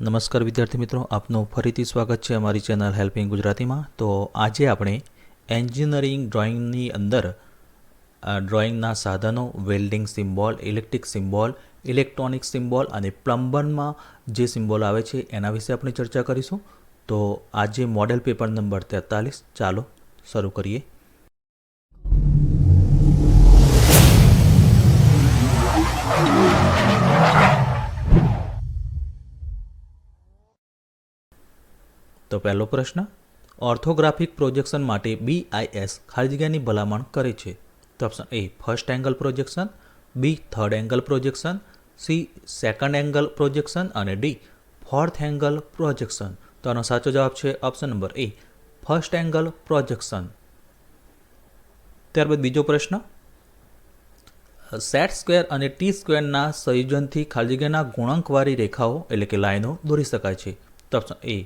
નમસ્કાર વિદ્યાર્થી મિત્રો, આપનું ફરીથી સ્વાગત છે અમારી ચેનલ હેલ્પિંગ ગુજરાતીમાં. તો આજે આપણે એન્જિનિયરિંગ ડ્રોઈંગની અંદર ડ્રોઈંગના સાધનો, welding symbol, electric symbol, electronic symbol અને પ્લમ્બરમાં જે સિમ્બોલ આવે છે એના વિશે આપણે ચર્ચા કરીશું. તો આજે મોડેલ પેપર નંબર તેતાલીસ. ચાલો શરૂ કરીએ. તો પહેલો પ્રશ્ન, ઓર્થોગ્રાફિક પ્રોજેક્શન માટે બીઆઈએસ ખાલી જગ્યાની ભલામણ કરે છે? તો option A first angle projection B third angle projection C second angle projection અને ડી ફોર્થ એંગલ પ્રોજેક્શન તો આનો સાચો જવાબ છે option number A first angle projection ત્યારબાદ બીજો પ્રશ્ન, સેટ સ્ક્વેર અને ટી સ્ક્વેરના સંયોજનથી ખાલી જગ્યાના ગુણાંકવાળી રેખાઓ એટલે કે લાઈનો દોરી શકાય છે. તો ઓપ્શન એ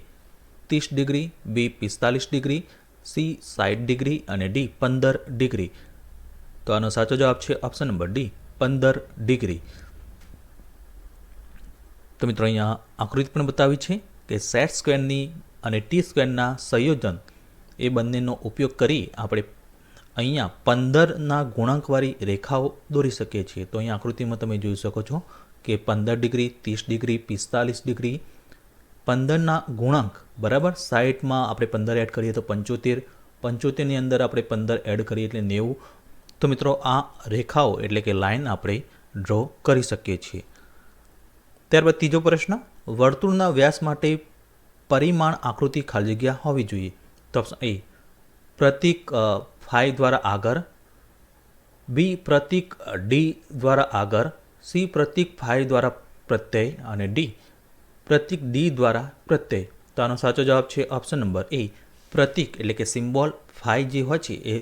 ત્રીસ ડિગ્રી, બી પિસ્તાલીસ ડિગ્રી, સી સાઠ ડિગ્રી અને ડી પંદર ડિગ્રી. તો આનો સાચો જવાબ છે ઓપ્શન નંબર ડી, પંદર ડિગ્રી. તો મિત્રો અહીંયા આકૃતિ પણ બતાવી છે કે સેટ સ્ક્વેરની અને ટી સ્ક્વેરના સંયોજન એ બંનેનો ઉપયોગ કરી આપણે અહીંયા પંદરના ગુણાંકવાળી રેખાઓ દોરી શકીએ છીએ. તો અહીંયા આકૃતિમાં તમે જોઈ શકો છો કે પંદર ડિગ્રી, ત્રીસ ડિગ્રી, પિસ્તાલીસ ડિગ્રી પંદરના ગુણાંક, બરાબર? સાઠમાં આપણે પંદર એડ કરીએ તો પંચોતેર. પંચોતેરની અંદર આપણે પંદર એડ કરીએ એટલે નેવું. તો મિત્રો, આ રેખાઓ એટલે કે લાઈન આપણે ડ્રો કરી શકીએ છીએ. ત્યારબાદ ત્રીજો પ્રશ્ન, વર્તુળના વ્યાસ માટે પરિમાણ આકૃતિ ખાલી જગ્યા હોવી જોઈએ. તો ઓપ્શન એ પ્રતીક ફાઈ દ્વારા આગળ. બી પ્રતીક ડી દ્વારા આગળ. સી પ્રતીક, ફાઈ દ્વારા પ્રત્યય. અને ડી પ્રતીક ડી દ્વારા પ્રત્યય. તો આનો સાચો જવાબ છે ઓપ્શન નંબર એ પ્રતીક એટલે કે સિમ્બોલ ફાઈ જે હોય છે, એ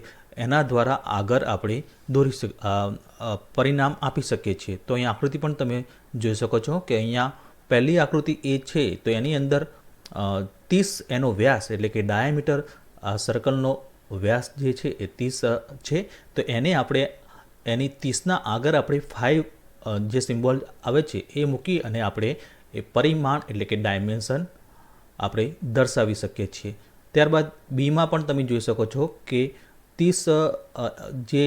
એના દ્વારા આગળ આપણે દોરી શક પરિણામ આપી શકીએ છીએ. તો અહીં આકૃતિ પણ તમે જોઈ શકો છો કે અહીંયા પહેલી આકૃતિ એ છે, તો એની અંદર ત્રીસ એનો વ્યાસ એટલે કે ડાયામીટર સર્કલનો વ્યાસ જે છે, એ ત્રીસ છે. તો એને આપણે, એની ત્રીસના આગળ આપણે ફાઈવ જે સિમ્બોલ આવે છે, એ મૂકી અને આપણે એ પરિમાણ એટલે કે ડાયમેન્શન આપણે દર્શાવી શકીએ છીએ. ત્યારબાદ બીમાં પણ તમે જોઈ શકો છો કે ત્રીસ જે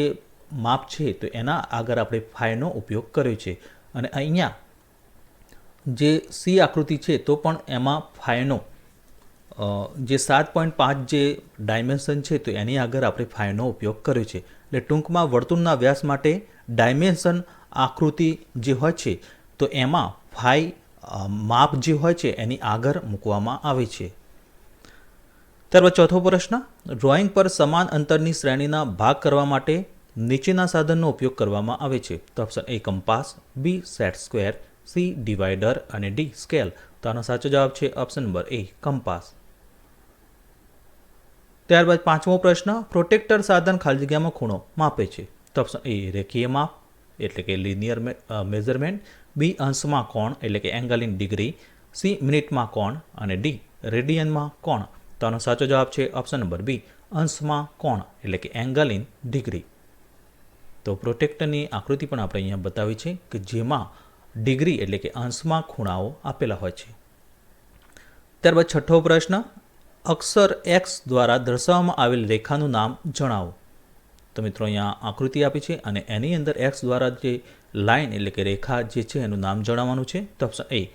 માપ છે તો એના આગળ આપણે ફાયનો ઉપયોગ કર્યો છે. અને અહીંયા જે સી આકૃતિ છે તો પણ એમાં ફાયનો જે સાત પોઈન્ટ પાંચ જે ડાયમેન્શન છે તો એની આગળ આપણે ફાઈનો ઉપયોગ કર્યો છે. એટલે ટૂંકમાં વર્તુળના વ્યાસ માટે ડાયમેન્શન આકૃતિ જે હોય છે તો એમાં ફાઈ માપ જે હોય છે એની આગળ મૂકવામાં આવે છે. ત્યારબાદ ચોથો પ્રશ્ન ડ્રોઈંગ પર સમાન અંતરની શ્રેણીના ભાગ કરવા માટે નીચેના સાધનનો ઉપયોગ કરવામાં આવે છે. તો option A compass B set square C divider અને ડી સ્કેલ તો આનો સાચો જવાબ છે ઓપ્શન નંબર એ કંપાસ ત્યારબાદ પાંચમો પ્રશ્ન પ્રોટેક્ટર સાધન ખાલી જગ્યામાં ખૂણો માપે છે. તો ઓપ્શન એ રેખીય માપ, એટલે કે લિનિયર મેઝરમેન્ટ બી અંશમાં કોણ એટલે કે એંગલ ઇન ડિગ્રી, સી મિનિટમાં કોણ અને ડી રેડિયનમાં કોણ? તો આનો સાચો જવાબ છે ઓપ્શન નંબર બી, અંશમાં કોણ એટલે કે એંગલ ઇન ડિગ્રી. તો પ્રોટેક્ટરની આકૃતિ પણ આપણે અહીંયા બતાવી છે કે જેમાં ડિગ્રી એટલે કે અંશમાં ખૂણાઓ આપેલા હોય છે. ત્યારબાદ છઠ્ઠો પ્રશ્ન, અક્ષર એક્સ દ્વારા દર્શાવવામાં આવેલ રેખાનું નામ જણાવો. તો મિત્રો અહીંયા આકૃતિ આપી છે અને એની અંદર એક્સ દ્વારા જે લાઇન એટલે કે રેખા જે છે એનું નામ જણાવવાનું છે. તો option A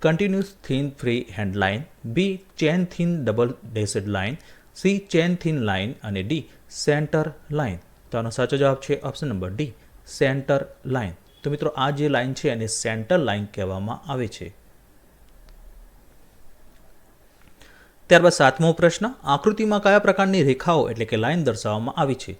continuous thin free hand line B chain thin double dashed line C chain thin line અને ડી સેન્ટર લાઇન તો આનો સાચો જવાબ છે option number D centre line તો મિત્રો, આ જે લાઇન છે એને સેન્ટર લાઇન કહેવામાં આવે છે. ત્યારબાદ સાતમો પ્રશ્ન, આકૃતિમાં કયા પ્રકારની રેખાઓ એટલે કે લાઇન દર્શાવવામાં આવી છે?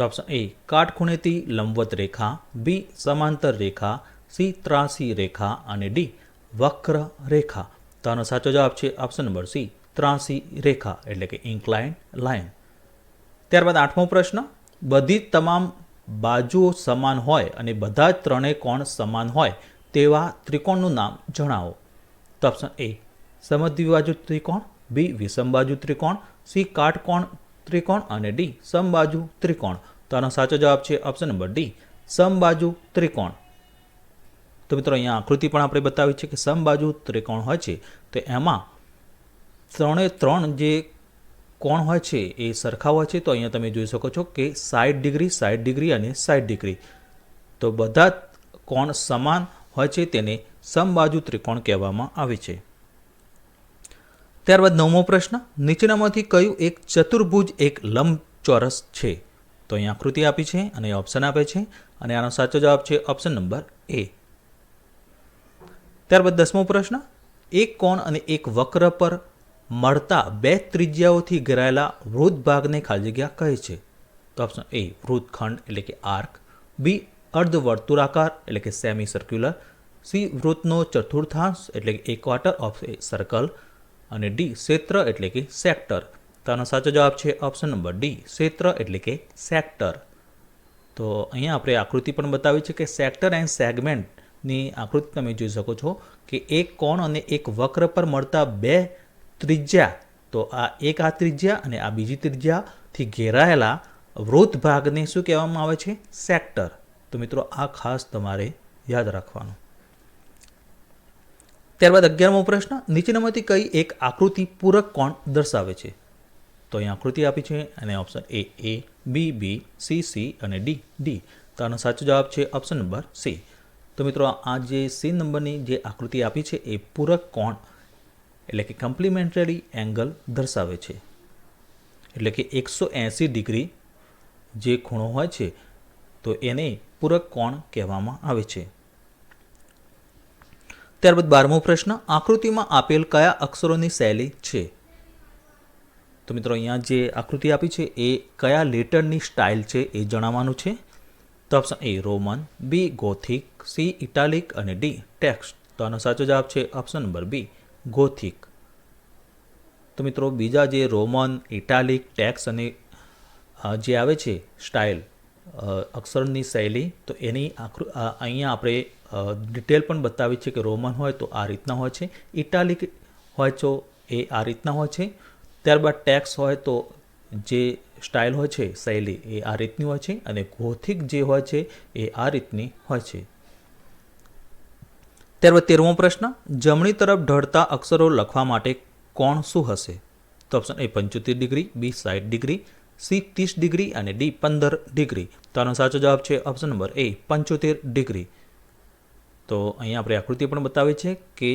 તો ઓપ્શન એ કાટખૂણેથી લંબવત રેખા, બી સમાંતર રેખા, સી ત્રાસી રેખા અને ડી વક્ર રેખા. તો આનો સાચો જવાબ છે ઓપ્શન નંબર સી, ત્રાસી રેખા, એટલે કે ઇન્ક્લાઇન લાઇન ત્યારબાદ આઠમો પ્રશ્ન, બધી તમામ બાજુઓ સમાન હોય અને બધા જ ત્રણેય કોણ સમાન હોય તેવા ત્રિકોણનું નામ જણાવો. તો ઓપ્શન એ સમદ્વિબાજુ ત્રિકોણ, બી વિષમબાજુ ત્રિકોણ, સી કાટકોણ ત્રિકોણ અને ડી સમબાજુ ત્રિકોણ. તો આનો સાચો જવાબ છે ઓપ્શન નંબર ડી સમબાજુ ત્રિકોણ. તો મિત્રો અહીંયા આકૃતિ પણ આપણે બતાવી છે કે સમબાજુ ત્રિકોણ હોય છે. તો એમાં ત્રણે ત્રણ જે કોણ હોય છે એ સરખા હોય છે. તો અહીંયા તમે જોઈ શકો છો કે સાઠ ડિગ્રી સાઠ ડિગ્રી અને સાઠ ડિગ્રી. તો બધા કોણ સમાન હોય છે તેને સમબાજુ ત્રિકોણ કહેવામાં આવે છે. ત્યારબાદ નવમો પ્રશ્ન, નીચેનામાંથી કયું એક ચતુર્ભુજ એક લંબચોરસ છે? તો અહીં આકૃતિ આપી છે અને ઓપ્શન આપે છે અને આનો સાચો જવાબ છે ઓપ્શન નંબર એ ત્યારબાદ દસમો પ્રશ્ન, એક કોણ અને એક વક્ર પર મળતા બે ત્રિજ્યાઓથી ઘેરાયેલા વૃદ્ધ ભાગને ખાલી જગ્યા કહે છે? તો ઓપ્શન એ વૃત્તખંડ એટલે કે આર્ક. બી અર્ધવર્તુળાકાર એટલે કે સેમી સર્ક્યુલર સી વૃત્તનો ચતુર્થાંશ એટલે કે એક ક્વાર્ટર ઓફ એ સર્કલ અને ડી ક્ષેત્ર એટલે કે સેક્ટર. તો આનો સાચો જવાબ છે ઓપ્શન નંબર ડી ક્ષેત્ર એટલે કે સેક્ટર. તો અહીંયા આપણે આકૃતિ પણ બતાવી છે કે સેક્ટર એન્ડ સેગમેન્ટની આકૃતિ તમે જોઈ શકો છો કે એક કોણ અને એક વક્ર પર મળતા બે ત્રિજ્યા. તો આ એક આ ત્રિજ્યા અને આ બીજી ત્રિજ્યાથી ઘેરાયેલા વૃદ્ધ ભાગને શું કહેવામાં આવે છે? સેક્ટર. તો મિત્રો આ ખાસ તમારે યાદ રાખવાનું. ત્યારબાદ અગિયારમો પ્રશ્ન, નીચેનામાંથી કઈ એક આકૃતિ પૂરક કોણ દર્શાવે છે? તો અહીં આકૃતિ આપી છે અને option A A B B C C અને ડી ડી તો આનો સાચો જવાબ છે ઓપ્શન નંબર સી તો મિત્રો, આ જે સી નંબરની જે આકૃતિ આપી છે એ પૂરક કોણ એટલે કે કમ્પ્લિમેન્ટરી એંગલ દર્શાવે છે. એટલે કે એકસો એંસી ડિગ્રી જે ખૂણો હોય છે, તો એને પૂરક કોણ કહેવામાં આવે છે. ત્યારબાદ બારમો પ્રશ્ન, આકૃતિમાં આપેલ કયા અક્ષરોની શૈલી છે? તો મિત્રો, અહીંયા જે આકૃતિ આપી છે, એ કયા લેટરની સ્ટાઇલ છે એ જણાવવાનું છે. તો option A, Roman, B, Gothic, C, italic અને ડી, ટેક્સ્ટ. તો આનો સાચો જવાબ છે ઓપ્શન નંબર બી, ગોથિક. તો મિત્રો, બીજા જે રોમન, ઇટાલિક ટેક્સ અને જે આવે છે સ્ટાઇલ અક્ષરની શૈલી, તો એની આકૃ અહીંયા આપણે ડિટેલ પણ બતાવી છે કે રોમન હોય તો આ રીતના હોય છે. ઇટાલિક હોય તો એ આ રીતના હોય છે. ત્યારબાદ ટેક્સ હોય તો જે સ્ટાઇલ હોય છે, શૈલી, એ આ રીતની હોય છે અને ગોથિક જે હોય છે, એ આ રીતની હોય છે. ત્યારબાદ તેરમો પ્રશ્ન, જમણી તરફ ઢળતા અક્ષરો લખવા માટે કોણ શું હશે? તો ઓપ્શન એ પંચોતેર ડિગ્રી બી સાઠ ડિગ્રી સી ત્રીસ ડિગ્રી અને ડી પંદર ડિગ્રી. તો આનો સાચો જવાબ છે ઓપ્શન નંબર એ પંચોતેર ડિગ્રી. તો અહીંયા આપણે આકૃતિ પણ બતાવે છે કે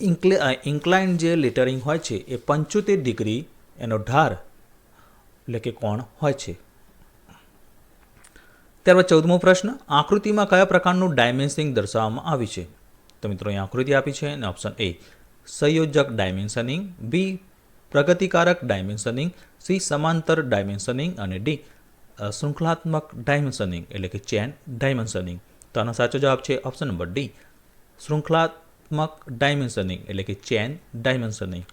ઇન્કલે ઇન્ક્લાઇન જે લેટરિંગ હોય છે એ પંચોતેર ડિગ્રી એનો ઢાર, એટલે કે કોણ હોય છે. ત્યારબાદ ચૌદમો પ્રશ્ન, આકૃતિમાં કયા પ્રકારનું ડાયમેન્સિંગ દર્શાવવામાં આવ્યું છે? તો મિત્રો અહીં આકૃતિ આપી છે અને ઓપ્શન એ, સંયોજક ડાયમેન્શનિંગ, બી, પ્રગતિકારક ડાયમેન્શનિંગ, સી, સમાંતર ડાયમેન્શનિંગ અને ડી શૃંખલાત્મક ડાયમેન્શનિંગ, એટલે કે ચેન ડાયમેન્શનિંગ. તો આનો સાચો જવાબ છે ઓપ્શન નંબર ડી શૃંખલાત્મક ડાયમેન્શનિંગ એટલે કે ચેન ડાયમેન્શનિંગ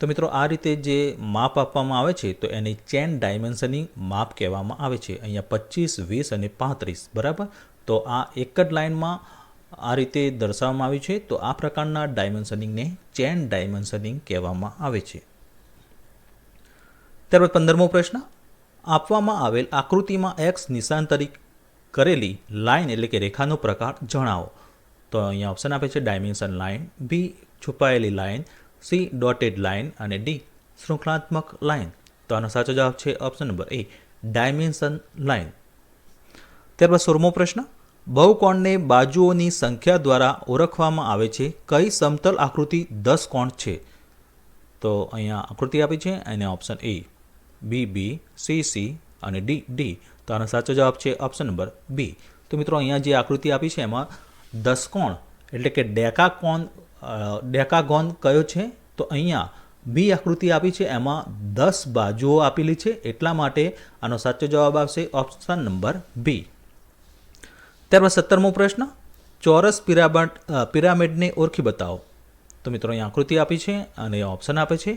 તો મિત્રો, આ રીતે જે માપ આપવામાં આવે છે, તો એને ચેન ડાયમેન્શનિંગ માપ કહેવામાં આવે છે. અહીંયા પચીસ, વીસ અને પાંત્રીસ, બરાબર? તો આ એક જ લાઇનમાં આ રીતે દર્શાવવામાં આવ્યું છે. તો આ પ્રકારના ડાયમેન્શનિંગને ચેન ડાયમેન્શનિંગ કહેવામાં આવે છે. ત્યારબાદ પંદરમો પ્રશ્ન. આપવામાં આવેલ આકૃતિમાં એક્સ નિશાંતરિત કરેલી લાઇન એટલે કે રેખાનો પ્રકાર જણાવો. તો અહીંયા ઓપ્શન આપે છે ડાયમેન્શન લાઇન બી છુપાયેલી લાઇન સી ડોટેડ લાઇન અને ડી શૃંખલાત્મક લાઇન. તો આનો સાચો જવાબ છે option number A dimension line. ત્યારબાદ સોળમો પ્રશ્ન, બહુકોણને બાજુઓની સંખ્યા દ્વારા ઓળખવામાં આવે છે કઈ સમતલ આકૃતિ દસ કોણ છે? તો અહીંયા આકૃતિ આપી છે અને option A B B C C અને ડી ડી તો આનો સાચો જવાબ છે ઓપ્શન નંબર બી તો મિત્રો, અહીંયા જે આકૃતિ આપી છે એમાં દસ કોણ એટલે કે ડેકાકોન ડેકાગોન કયો છે? તો અહીંયા બી આકૃતિ આપી છે, એમાં દસ બાજુઓ આપેલી છે, એટલા માટે આનો સાચો જવાબ આવશે ઓપ્શન નંબર બી ત્યારબાદ સત્તરમો પ્રશ્ન, ચોરસ પિરામિડ પિરામિડને ઓળખી બતાવો. તો મિત્રો અહીં આકૃતિ આપી છે અને ઓપ્શન આપે છે.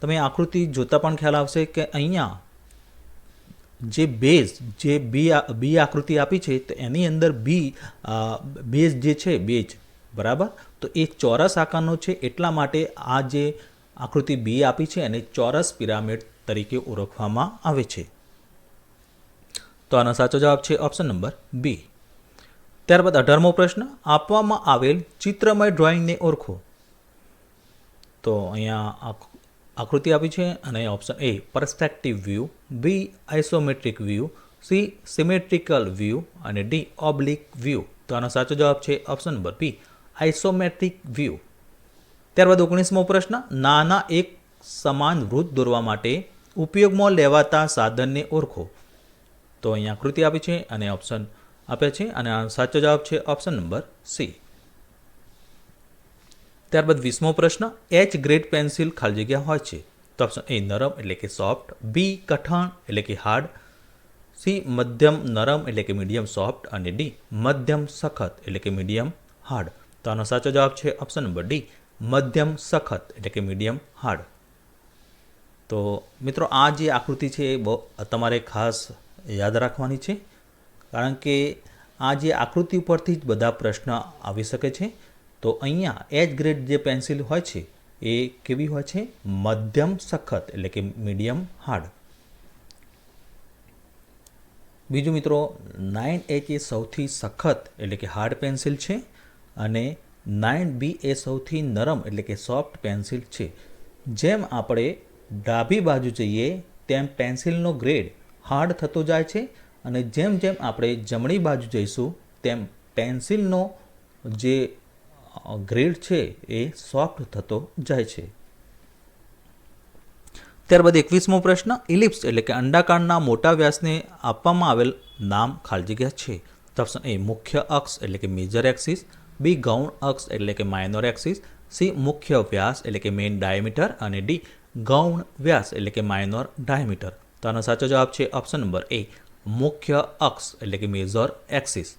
તમે આકૃતિ જોતા પણ ખ્યાલ આવશે કે અહીંયા જે બેઝ જે બી બી આકૃતિ આપી છે, તો એની અંદર બી બેઝ જે છે બેઝ બરાબર? તો એ ચોરસ આકારનો છે, એટલા માટે આ જે આકૃતિ બી આપી છે, એને ચોરસ પિરામિડ તરીકે ઓળખવામાં આવે છે. તો આનો સાચો જવાબ છે ઓપ્શન નંબર બી ત્યારબાદ અઢારમો પ્રશ્ન, આપવામાં આવેલ ચિત્રમય ડ્રોઈંગને ઓળખો. તો અહીંયા આકૃતિ આપી છે અને option A perspective view B isometric view C symmetrical view અને ડી ઓબ્લિક વ્યૂ તો આનો સાચો જવાબ છે option number B isometric view ત્યારબાદ ઓગણીસમો પ્રશ્ન, નાના એક સમાન વૃત્ત દોરવા માટે ઉપયોગમાં લેવાતા સાધનને ઓળખો. તો અહીંયા આકૃતિ આપી છે અને ઓપ્શન આપે છે અને આનો સાચો જવાબ છે ઓપ્શન નંબર સી ત્યારબાદ વીસમો પ્રશ્ન એચ ગ્રેડ પેન્સિલ ખાલી જગ્યા હોય છે. તો ઓપ્શન એ નરમ એટલે કે સોફ્ટ બી કઠણ એટલે કે હાર્ડ સી મધ્યમ, નરમ એટલે કે મીડિયમ સોફ્ટ અને ડી મધ્યમ સખત એટલે કે મીડિયમ હાર્ડ તો આનો સાચો જવાબ છે ઓપ્શન નંબર ડી મધ્યમ સખત એટલે કે મીડિયમ હાર્ડ તો મિત્રો, આ જે આકૃતિ છે એ તમારે ખાસ યાદ રાખવાની છે. કારણ કે આ જે આકૃતિ ઉપરથી જ બધા પ્રશ્ન આવી શકે છે. તો અહીંયા એચ ગ્રેડ જે પેન્સિલ હોય છે, એ કેવી હોય છે? મધ્યમ સખત, એટલે કે મીડિયમ હાર્ડ. બીજું મિત્રો, નાઇન એચ એ સૌથી સખત, એટલે કે હાર્ડ પેન્સિલ છે, અને નાઇન બી એ સૌથી નરમ, એટલે કે સોફ્ટ પેન્સિલ છે. જેમ આપણે ડાબી બાજુ જઈએ, તેમ પેન્સિલનો ગ્રેડ હાર્ડ થતો જાય છે, અને જેમ જેમ આપણે જમણી બાજુ જઈશું, તેમ પેન્સિલનો જે ગ્રેડ છે એ સોફ્ટ થતો જાય છે. ત્યારબાદ એકવીસમો પ્રશ્ન ઇલિપ્સ એટલે કે અંડાકારના મોટા વ્યાસને આપવામાં આવેલ નામ ખાલી જગ્યા છે. ઓપ્શન એ મુખ્ય અક્ષ એટલે કે મેજર એક્સિસ બી ગૌણ અક્ષ એટલે કે માઇનોર એક્સિસ સી મુખ્ય વ્યાસ એટલે કે મેઇન ડાયામીટર અને ડી ગૌણ વ્યાસ એટલે કે માઇનોર ડાયામીટર તો આનો સાચો જવાબ છે ઓપ્શન નંબર એ મુખ્ય અક્ષ એટલે કે મેજર એક્સિસ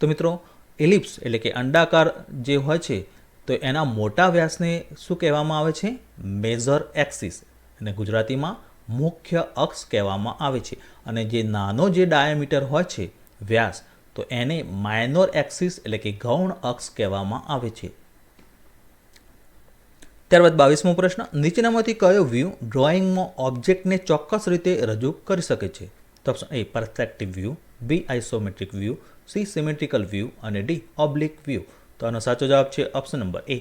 તો મિત્રો એલિપ્સ એટલે કે અંડાકાર જે હોય છે, તો એના મોટા વ્યાસને શું કહેવામાં આવે છે? Major axis. અને ગુજરાતીમાં મુખ્ય અક્ષ કહેવામાં આવે છે. અને જે નાનો જે ડાયામીટર હોય છે વ્યાસ, તો એને માઇનોર એક્સિસ એટલે કે ગૌણ અક્ષ કહેવામાં આવે છે. ત્યારબાદ બાવીસમો પ્રશ્ન, નીચેનામાંથી કયો વ્યૂ ડ્રોઈંગમાં ઓબ્જેક્ટને ચોક્કસ રીતે રજૂ કરી શકે છે? Option A perspective view B isometric view C symmetrical view અને ડી ઓબ્લિક વ્યૂ તો આનો સાચો જવાબ છે option number A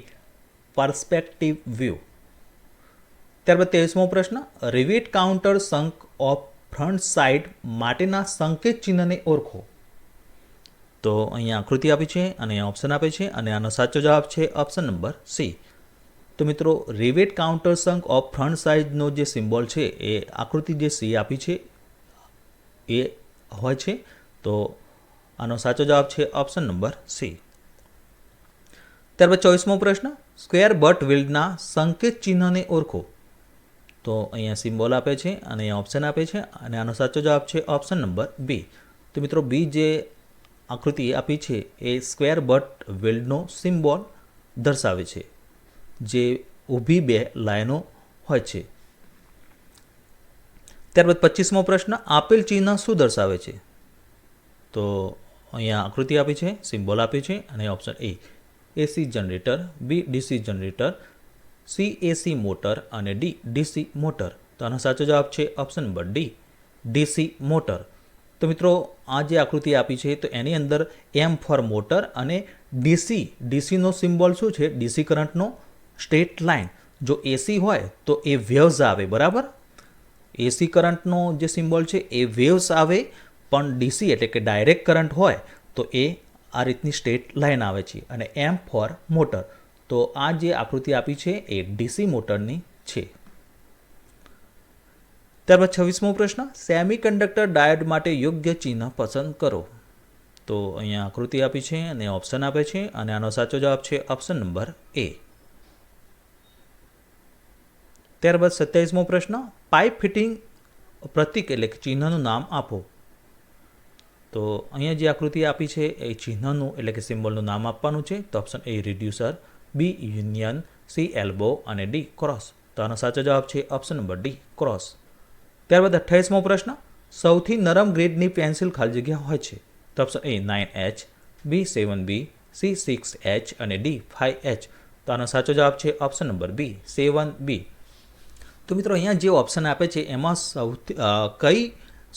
perspective view ત્યારબાદ ત્રેવીસમો પ્રશ્ન rivet countersunk of front side માટેના સંકેત ચિહ્નને ઓળખો. તો અહીંયા આકૃતિ આપી છે અને ઓપ્શન આપે છે અને આનો સાચો જવાબ છે ઓપ્શન નંબર સી તો મિત્રો rivet countersunk of front સાઇડનો જે સિમ્બોલ છે, એ આકૃતિ જે સી આપી છે એ હોય છે, તો આનો સાચો જવાબ છે ઓપ્શન નંબર સી ત્યારબાદ ચોવીસમો પ્રશ્ન સ્ક્વેર બટ વિલ્ડના સંકેત ચિહ્નને ઓળખો. તો અહીંયા સિમ્બોલ આપે છે અને અહીંયા ઓપ્શન આપે છે અને આનો સાચો જવાબ છે ઓપ્શન નંબર બી તો મિત્રો બી જે આકૃતિ આપી છે એ સ્ક્વેર બટ વિલ્ડનો સિમ્બોલ દર્શાવે છે, જે ઊભી બે લાઈનો હોય છે. ત્યારબાદ પચીસમો પ્રશ્ન, આપેલ ચિહ્ન શું દર્શાવે છે? તો અહીંયા આકૃતિ આપી છે, સિમ્બોલ આપી છે, અને option A. AC generator B DC generator C AC motor, અને ડી ડીસી મોટર. તો આનો સાચો જવાબ છે option number D DC motor. તો મિત્રો, આ જે આકૃતિ આપી છે, તો એની અંદર એમ ફોર મોટર અને ડીસી ડીસીનો સિમ્બોલ શું છે? ડીસી કરંટનો સ્ટ્રેટ લાઇન. જો એસી હોય, તો એ વેવ્સ આવે, બરાબર? એસી કરંટનો જે સિમ્બોલ છે એ વેવ્સ આવે, પણ ડીસી એટલે કે ડાયરેક્ટ કરંટ હોય, તો એ આ રીતની સ્ટેટ લાઇન આવે છે અને એમ ફોર મોટર. તો આ જે આકૃતિ આપી છે એ ડીસી મોટરની છે. ત્યારબાદ છવ્વીસમો પ્રશ્ન સેમી કંડક્ટર ડાયોડ માટે યોગ્ય ચિહ્ન પસંદ કરો. તો અહીંયા આકૃતિ આપી છે અને ઓપ્શન આપે છે અને આનો સાચો જવાબ છે ઓપ્શન નંબર એ. ત્યારબાદ સત્યાવીસમો પ્રશ્ન પાઇપ ફિટિંગ પ્રતિક એટલે કે ચિહ્નનું નામ આપો. તો અહીંયા જે આકૃતિ આપી છે, એ ચિહ્નનું એટલે કે સિમ્બોલનું નામ આપવાનું છે. તો option A reducer B union C elbow અને ડી ક્રોસ તો આનો સાચો જવાબ છે ઓપ્શન નંબર ડી ક્રોસ ત્યારબાદ અઠ્ઠાવીસમો પ્રશ્ન, સૌથી નરમ ગ્રેડની પેન્સિલ ખાલી જગ્યા હોય છે? તો option A nine H B seven B C six H અને ડી ફાઇવ એચ તો આનો સાચો જવાબ છે ઓપ્શન નંબર બી સેવન બી તો મિત્રો અહીંયા જે ઓપ્શન આપે છે, એમાં સૌથી કઈ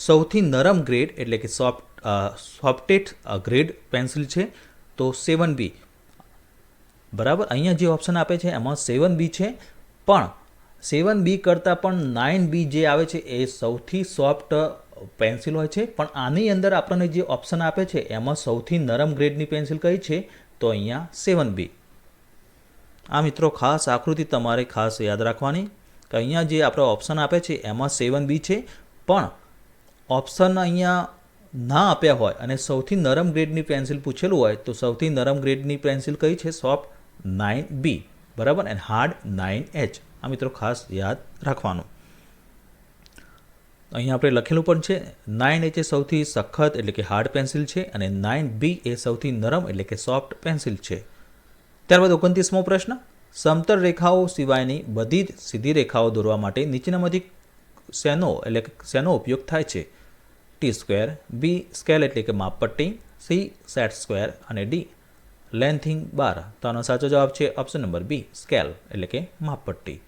સૌથી નરમ ગ્રેડ એટલે કે સોફ્ટ સોફ્ટેટ ગ્રેડ પેન્સિલ છે, તો સેવન બી બરાબર? અહીંયા જે ઓપ્શન આપે છે, એમાં સેવન બી છે, પણ સેવન બી કરતાં પણ નાઇન બી જે આવે છે, એ સૌથી સોફ્ટ પેન્સિલ હોય છે. પણ આની અંદર આપણને જે ઓપ્શન આપે છે, એમાં સૌથી નરમ ગ્રેડની પેન્સિલ કઈ છે, તો અહીંયા સેવન બી આ મિત્રો ખાસ આકૃતિ તમારે ખાસ યાદ રાખવાની. કે અહીંયા જે આપણે ઓપ્શન આપે છે, એમાં સેવન બી છે. પણ ઓપ્શન અહીંયા ના આપ્યા હોય અને સૌથી નરમ ગ્રેડની પેન્સિલ પૂછેલું હોય, તો સૌથી નરમ ગ્રેડની પેન્સિલ કઈ છે? સોફ્ટ નાઇન બી બરાબર? એન્ડ હાર્ડ નાઇન એચ આ મિત્રો ખાસ યાદ રાખવાનું. અહીંયા આપણે લખેલું પણ છે નાઇન એચ એ સૌથી સખત એટલે કે હાર્ડ પેન્સિલ છે અને નાઇન બી એ સૌથી નરમ એટલે કે સોફ્ટ પેન્સિલ છે. ત્યારબાદ ઓગણત્રીસમો પ્રશ્ન. સમતલ રેખાઓ સિવાયની બધી જ સીધી રેખાઓ દોરવા માટે નીચેનામાંથી શેનો એટલે શેનો ઉપયોગ થાય છે? ટી સ્ક્વેર, બી સ્કેલ એટલે કે માપપટ્ટી, સી સેટ સ્ક્વેર અને ડી લેન્થિંગ બાર. તો આનો સાચો જવાબ છે ઓપ્શન નંબર બી, સ્કેલ એટલે કે માપપટ્ટી.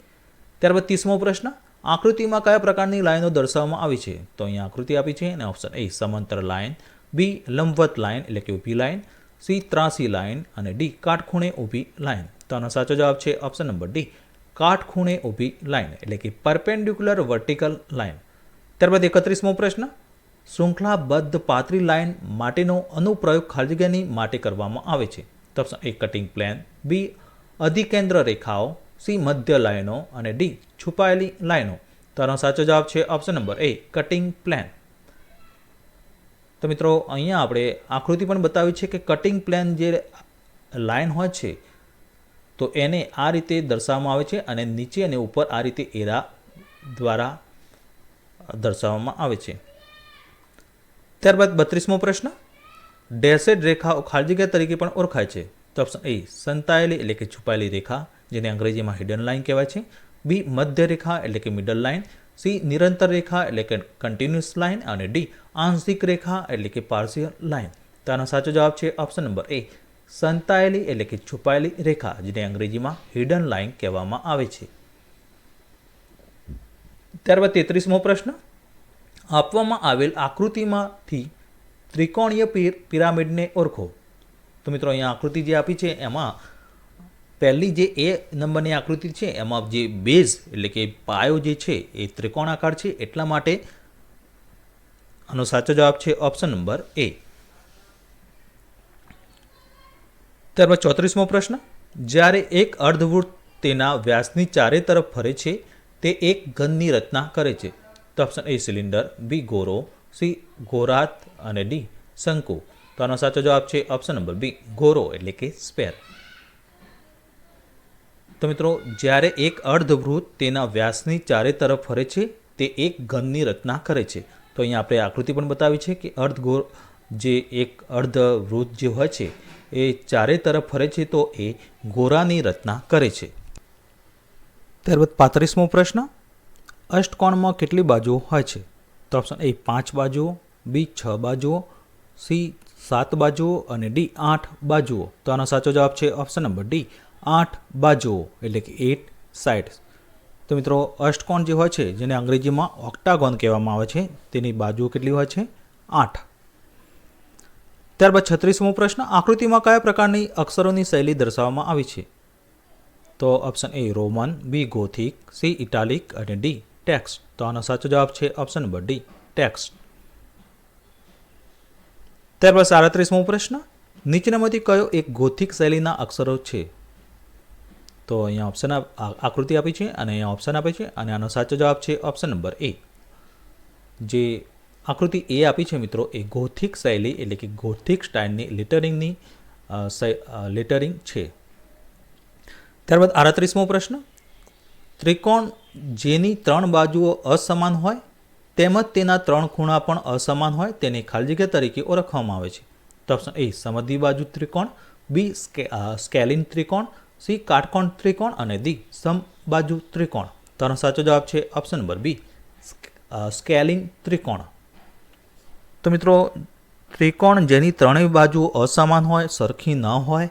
ત્યારબાદ ત્રીસમો પ્રશ્ન, આકૃતિમાં કયા પ્રકારની લાઈનો દર્શાવવામાં આવી છે? તો અહીંયા આકૃતિ આપી છે અને ઓપ્શન એ સમાંતર લાઇન બી લંબવત લાઇન એટલે કે ઊભી લાઇન સી ત્રાસી લાઇન અને ડી કાટખૂણે ઊભી લાઈન. તો આનો સાચો જવાબ છે ઓપ્શન નંબર ડી, કાટખૂણે ઊભી લાઈન એટલે કે પરપેન્ડિક્યુલર વર્ટિકલ લાઈન ત્યારબાદ એકત્રીસમો પ્રશ્ન, શૃંખલાબદ્ધ પાતળી લાઈન માટેનો અનુપ્રયોગ ખાલી જગ્યાની માટે કરવામાં આવે છે. તો option A, cutting plane, B, અધિકેન્દ્ર રેખાઓ, સી, મધ્ય લાઈનો અને ડી, છુપાયેલી લાઈનો તો આનો સાચો જવાબ છે option number A, cutting plane. તો મિત્રો, અહીંયા આપણે આકૃતિ પણ બતાવી છે કે કટિંગ પ્લેન જે લાઈન હોય છે તો એને આ રીતે દર્શાવવામાં આવે છે અને નીચે અને ઉપર આ રીતે એરા દ્વારા દર્શાવવામાં આવે છે. ત્યારબાદ બત્રીસમો પ્રશ્ન. ડેસેડ રેખાઓ ખાલી જગ્યા તરીકે પણ ઓળખાય છે. તો ઓપ્શન એ સંતાયેલી એટલે કે છુપાયેલી રેખા, જેને અંગ્રેજીમાં હિડન લાઇન કહેવાય છે. બી મધ્ય રેખા એટલે કે મિડલ લાઇન સી નિરંતર રેખા એટલે કે કન્ટિન્યુઅસ લાઇન અને ડી આંશિક રેખા એટલે કે પાર્શિયલ લાઇન તો આનો સાચો જવાબ છે ઓપ્શન નંબર એ સંતાયેલી એટલે કે છુપાયેલી રેખા, જેને અંગ્રેજીમાં હિડન લાઇન કહેવામાં આવે છે. ત્યારબાદ તેત્રીસમો પ્રશ્ન. આપવામાં આવેલ આકૃતિમાંથી ત્રિકોણીય પિર- પિરામિડને ઓળખો. તો મિત્રો, અહીંયા આકૃતિ જે આપી છે, એમાં પહેલી જે એ નંબરની આકૃતિ છે, એમાં જે બેઝ એટલે કે પાયો જે છે, એ ત્રિકોણાકાર છે. એટલા માટે આનો સાચો જવાબ છે ઓપ્શન નંબર એ ત્યારબાદ ચોત્રીસમો પ્રશ્ન. જ્યારે એક અર્ધવૃત્ત તેના વ્યાસની ચારે તરફ ફરે છે, તે એક ઘનની રચના કરે છે. તો ઓપ્શન એ સિલિન્ડર બી ગોરો સી ગોરાત અને ડી શંકુ. તો આનો સાચો જવાબ છે ઓપ્શન નંબર બી ગોરો, એટલે કે સ્પેર તો મિત્રો, જ્યારે એક અર્ધવૃત્ત તેના વ્યાસની ચારે તરફ ફરે છે, તે એક ઘનની રચના કરે છે. તો અહીંયા આપણે આકૃતિ પણ બતાવી છે કે અર્ધગોર જે એક અર્ધવૃત્ત જે હોય છે એ ચારે તરફ ફરે છે તો એ ગોરાની રચના કરે છે. ત્યારબાદ પાંત્રીસમો પ્રશ્ન, અષ્ટકોણમાં કેટલી બાજુઓ હોય છે? તો ઓપ્શન એ પાંચ બાજુઓ, બી છ બાજુઓ, સી સાત બાજુઓ અને ડી આઠ બાજુઓ. તો આનો સાચો જવાબ છે ઓપ્શન નંબર ડી, આઠ બાજુઓ, એટલે કે એટ સાઇડ્સ. તો મિત્રો, અષ્ટકોણ જે હોય છે, જેને અંગ્રેજીમાં ઓક્ટાગોન કહેવામાં આવે છે, તેની બાજુઓ કેટલી હોય છે? આઠ. ત્યારબાદ છત્રીસમો પ્રશ્ન, આકૃતિમાં કયા પ્રકારની અક્ષરોની શૈલી દર્શાવવામાં આવી છે? તો option A Roman B Gothic C italic અને ડી ટેક્સ તો આનો સાચો જવાબ છે ઓપ્શન નંબર ડી ટેક્સ ત્યારબાદ સાડત્રીસમો પ્રશ્ન, નીચેનામાંથી કયો એક ગોથિક શૈલીના અક્ષરો છે? તો અહીંયા ઓપ્શન આકૃતિ આપી છે અને અહીંયા ઓપ્શન આપે છે અને આનો સાચો જવાબ છે ઓપ્શન નંબર એ જે આકૃતિ એ આપી છે મિત્રો, એ ગોથિક શૈલી એટલે કે ગોથિક સ્ટાઇલની લેટરિંગની લેટરિંગ છે. ત્યારબાદ આડત્રીસમો પ્રશ્ન. ત્રિકોણ જેની ત્રણ બાજુઓ અસમાન હોય, તેમજ તેના ત્રણ ખૂણા પણ અસમાન હોય, તેને ખાલી જગ્યા તરીકે ઓળખવામાં આવે છે. તો ઓપ્શન એ સમધી બાજુ ત્રિકોણ, બી, સ્કે સ્કેલિન ત્રિકોણ, સી, કાટકોણ ત્રિકોણ અને ડી સમબાજુ ત્રિકોણ. તેનો સાચો જવાબ છે ઓપ્શન નંબર બી સ્કેલિન ત્રિકોણ. તો મિત્રો, ત્રિકોણ જેની ત્રણેય બાજુ અસમાન હોય, સરખી ન હોય,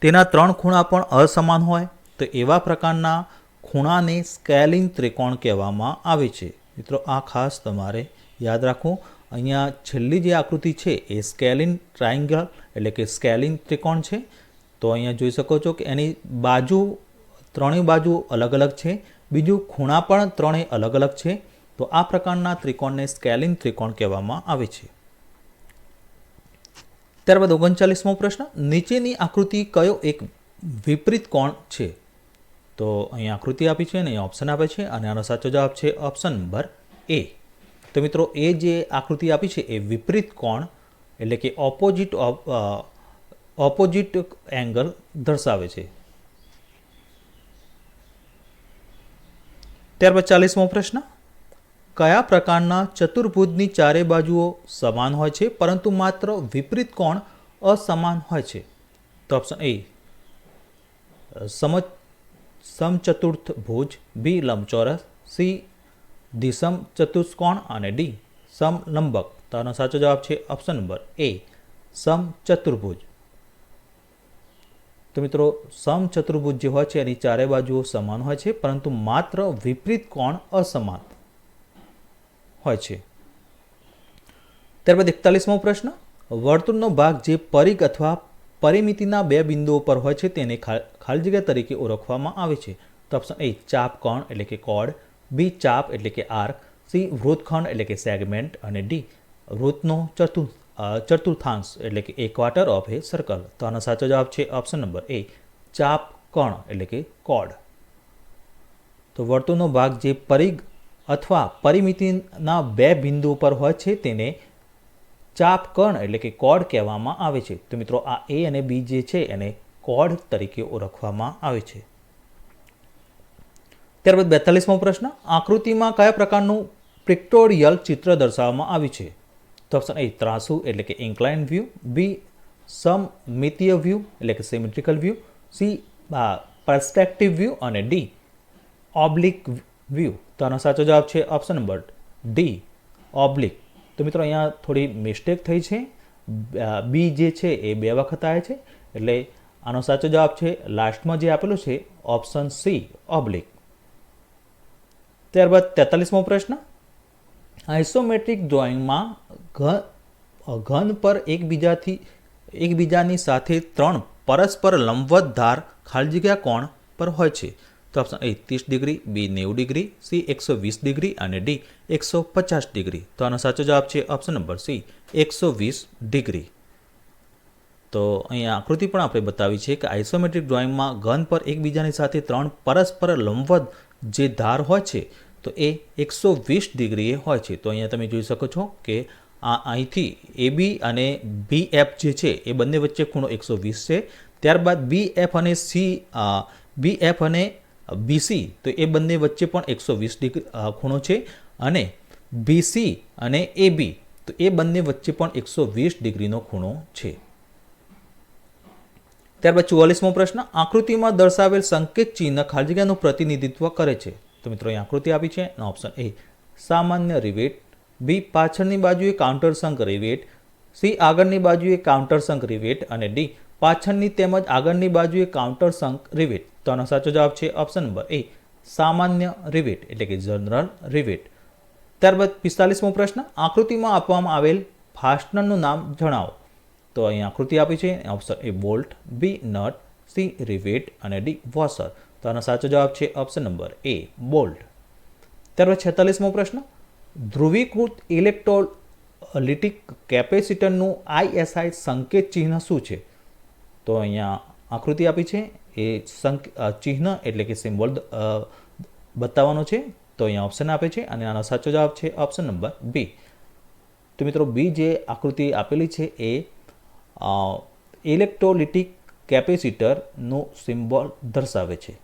તેના ત્રણ ખૂણા પણ અસમાન હોય, તો એવા પ્રકારના ખૂણાને સ્કેલિંગ ત્રિકોણ કહેવામાં આવે છે. મિત્રો, આ ખાસ તમારે યાદ રાખવું. અહીંયા છેલ્લી જે આકૃતિ છે, એ સ્કેલિંગ ટ્રાયંગલ એટલે કે સ્કેલિંગ ત્રિકોણ છે. તો અહીંયા જોઈ શકો છો કે એની બાજુ, ત્રણેય બાજુ અલગ અલગ છે. બીજું ખૂણા પણ ત્રણેય અલગ અલગ છે. તો આ પ્રકારના ત્રિકોણને સ્કેલિંગ ત્રિકોણ કહેવામાં આવે છે. ત્યારબાદ ઓગણચાલીસમો પ્રશ્ન, નીચેની આકૃતિ કયો એક વિપરીત કોણ છે? તો અહીં આકૃતિ આપી છે અને ઓપ્શન આપે છે અને આનો સાચો જવાબ છે ઓપ્શન નંબર એ તો મિત્રો, એ જે આકૃતિ આપી છે એ વિપરીત કોણ એટલે કે ઓપોઝિટ ઓપોઝિટ એંગલ દર્શાવે છે. ત્યારબાદ ચાલીસમો પ્રશ્ન કયા પ્રકારના ચતુર્ભુજની ચારે બાજુઓ સમાન હોય છે, પરંતુ માત્ર વિપરીત કોણ અસમાન હોય છે? તો ઓપ્શન એ સમ સમચતુર્થ ભુજ બી લંબચોરસ સી દિસમ ચતુષ્કોણ અને ડી સમલંબક તો આનો સાચો જવાબ છે ઓપ્શન નંબર એ સમચતુર્ભુજ તો મિત્રો, સમચતુર્ભુજ જે હોય છે, એની ચારે બાજુઓ સમાન હોય છે, પરંતુ માત્ર વિપરીત કોણ અસમાન? હોય છે. ત્યારબાદ એકતાલીસમો પ્રશ્ન. વર્તુળનો ભાગ જે પરિઘ અથવા પરિમિતિના બે બિંદુઓ પર હોય છે તેને ખાલી જગ્યા તરીકે ઓળખવામાં આવે છે. તો ઓપ્શન એ ચાપ કોણ એટલે કે કોડ. બી ચાપ એટલે કે આર્ક. સી વૃતખંડ એટલે કે સેગમેન્ટ. અને ડી વૃતનો ચતુર્થ ચતુર્થાંશ એટલે કે a quarter of a circle તો આનો સાચો જવાબ છે ઓપ્શન નંબર એ ચાપ કોણ એટલે કે કોડ. તો વર્તુળનો ભાગ જે પરિઘ અથવા પરિમિતિના બે બિંદુ પર હોય છે તેને ચાપ કણ એટલે કે કોડ કહેવામાં આવે છે. તો મિત્રો આ એ અને બી જે છે એને કોડ તરીકે ઓળખવામાં આવે છે. ત્યારબાદ બેતાલીસમો પ્રશ્ન, આકૃતિમાં કયા પ્રકારનું પિક્ટોરિયલ ચિત્ર દર્શાવવામાં આવ્યું છે? તો ઓપ્શન એ ત્રાસુ એટલે કે ઇન્ક્લાઇન વ્યૂ બી સમમિતીય વ્યૂ એટલે કે symmetrical view C perspective view અને ડી ઓબ્લિક વ્યૂ તો આનો સાચો જવાબ છે ઓપ્શન નંબર ડી ઓબ્લિક તો મિત્રો અહીંયા થોડી મિસ્ટેક થઈ છે. બી જે છે એ બે વખત આવે છે. એટલે આનો સાચો જવાબ છે લાસ્ટમાં જે આપેલું છે ઓપ્શન સી ઓબ્લિક ત્યારબાદ તેતાલીસમો પ્રશ્ન. આઇસોમેટ્રિક ડ્રોઈંગમાં ઘ- ઘન પર એકબીજાથી, એકબીજાની સાથે ત્રણ પરસ્પર લંબવત ધાર ખાલી જગ્યા કોણ પર હોય છે? તો ઓપ્શન એ ત્રીસ ડિગ્રી બી નેવું ડિગ્રી સી એકસો વીસ ડિગ્રી અને ડી એકસો પચાસ ડિગ્રી. તો આનો સાચો જવાબ છે ઓપ્શન નંબર સી એકસો વીસ ડિગ્રી. તો અહીંયા આકૃતિ પણ આપણે બતાવી છે કે આઇસોમેટ્રિક ડ્રોઈંગમાં ઘન પર એકબીજાની સાથે ત્રણ પરસ્પર લંબવત જે ધાર હોય છે, તો એ એકસો વીસ ડિગ્રીએ હોય છે. તો અહીંયા તમે જોઈ શકો છો કે આ અહીંથી એ બી અને બી એફ જે છે, એ બંને વચ્ચે ખૂણો એકસો વીસ છે. ત્યારબાદ બી એફ અને સી બી એફ અને બીસી, તો એ બંને વચ્ચે પણ એકસો વીસ ડિગ્રી ખૂણો છે. અને બીસી અને એ બી તો એ બંને વચ્ચે પણ એકસો વીસ ડિગ્રીનો ખૂણો છે. ત્યારબાદ ચુવાલીસમો પ્રશ્ન, આકૃતિમાં દર્શાવેલ સંકેત ચિહ્ન ખાલી જગ્યાનું પ્રતિનિધિત્વ કરે છે. તો મિત્રો, અહીં આકૃતિ આપી છે, એનો ઓપ્શન એ સામાન્ય રિવેટ, બી પાછળની બાજુએ કાઉન્ટર સંક રિવેટ, સી આગળની બાજુએ કાઉન્ટર સંક રિવેટ, અને ડી પાછળની તેમજ આગળની બાજુએ કાઉન્ટર સંક રિવેટ તો આનો સાચો જવાબ છે ઓપ્શન નંબર એ સામાન્ય રિવેટ એટલે કે જનરલ રિવેટ ત્યારબાદ પિસ્તાલીસમો પ્રશ્ન, આકૃતિમાં આપવામાં આવેલ ફાસ્ટનરનું નામ જણાવો. તો અહીં આકૃતિ આપી છે option A bolt B nut C rivet અને ડી વોશર તો આનો સાચો જવાબ છે ઓપ્શન નંબર એ બોલ્ટ ત્યારબાદ છેતાલીસમો પ્રશ્ન, ધ્રુવીકૃત ઇલેક્ટ્રોલિટિક કેપેસિટરનું આઈએસઆઈ સંકેત ચિહ્ન શું છે? તો અહીંયા આકૃતિ આપી છે. એ સંક ચિહ્ન એટલે કે સિમ્બોલ બતાવવાનો છે. તો અહીંયા ઓપ્શન આપે છે અને આનો સાચો જવાબ છે ઓપ્શન નંબર બી તો મિત્રો બી જે આકૃતિ આપેલી છે એ ઇલેક્ટ્રોલિટિક કેપેસિટરનું સિમ્બોલ દર્શાવે છે.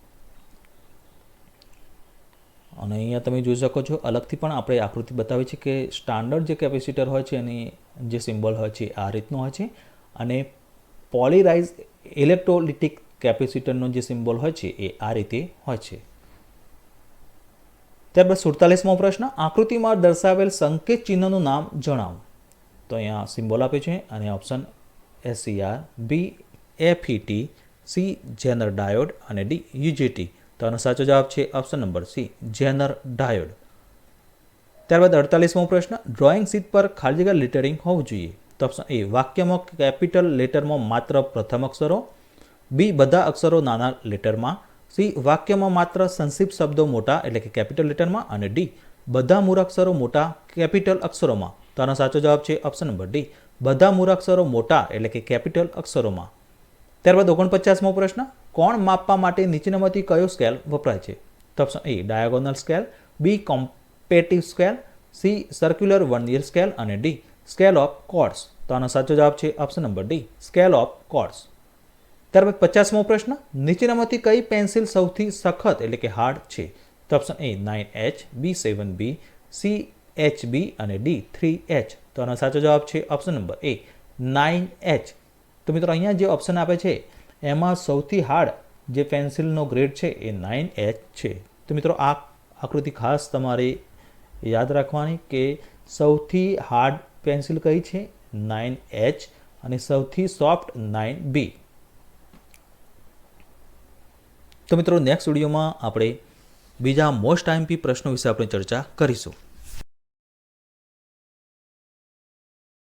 અને અહીંયા તમે જોઈ શકો છો, અલગથી પણ આપણે આકૃતિ બતાવી છે કે સ્ટાન્ડર્ડ જે કેપેસિટર હોય છે એની જે સિમ્બોલ હોય છે આ રીતનું હોય છે. અને પોલિરાઇઝ ઇલેક્ટ્રોલિટિક કેપેસિટરનો જે સિમ્બોલ હોય છે, એ આ રીતે હોય છે. ત્યારબાદ સુડતાલીસમો પ્રશ્ન, આકૃતિમાં દર્શાવેલ સંકેત ચિહ્નનું નામ જણાવો. તો અહીંયા સિમ્બોલ આપે છે અને option SCR B FET C Zener diode અને ડી યુજીટી તો આનો સાચો જવાબ છે option number C Zener diode. ત્યારબાદ અડતાલીસમો પ્રશ્ન, ડ્રોઈંગ શીટ પર ખાલી જગ્યા લિટરિંગ હોવું જોઈએ. તો ઓપ્શન એ વાક્યમાં કેપિટલ લેટરમાં માત્ર પ્રથમ અક્ષરો, બી બધા અક્ષરો નાના લેટરમાં સી વાક્યમાં માત્ર સંક્ષિપ્ત શબ્દો મોટા, એટલે કે કેપિટલ લેટરમાં અને ડી બધા મૂળાક્ષરો મોટા કેપિટલ અક્ષરોમાં. તો આનો સાચો જવાબ છે ઓપ્શન નંબર ડી. બધા મૂળાક્ષરો મોટા, એટલે કે કેપિટલ અક્ષરોમાં. ત્યારબાદ ઓગણપચાસમો પ્રશ્ન, કોણ માપવા માટે નીચેનામાંથી કયો સ્કેલ વપરાય છે? તો option A diagonal scale B comparative scale C circular vernier scale અને ડી સ્કેલ ઓફ કોર્ડ્સ તો આનો સાચો જવાબ છે option number D scale of chords ત્યારબાદ પચાસમો પ્રશ્ન. નીચેનામાંથી કઈ પેન્સિલ સૌથી સખત એટલે કે હાર્ડ છે? તો option A nine H B seven B C H B અને ડી થ્રી એચ તો આનો સાચો જવાબ છે option number A nine H તો મિત્રો અહીંયા જે ઓપ્શન આપે છે, એમાં સૌથી હાર્ડ જે પેન્સિલનો ગ્રેડ છે એ નાઇન એચ છે. તો મિત્રો આ આકૃતિ ખાસ તમારે યાદ રાખવાની કે સૌથી હાર્ડ પેન્સિલ કઈ છે નાઇન એચ અને સૌથી સોફ્ટ નાઇન બી. તો મિત્રો નેક્સ્ટ વિડીયોમાં આપણે બીજા મોસ્ટ આઈએમપી પ્રશ્નો વિશે આપણે ચર્ચા કરીશું.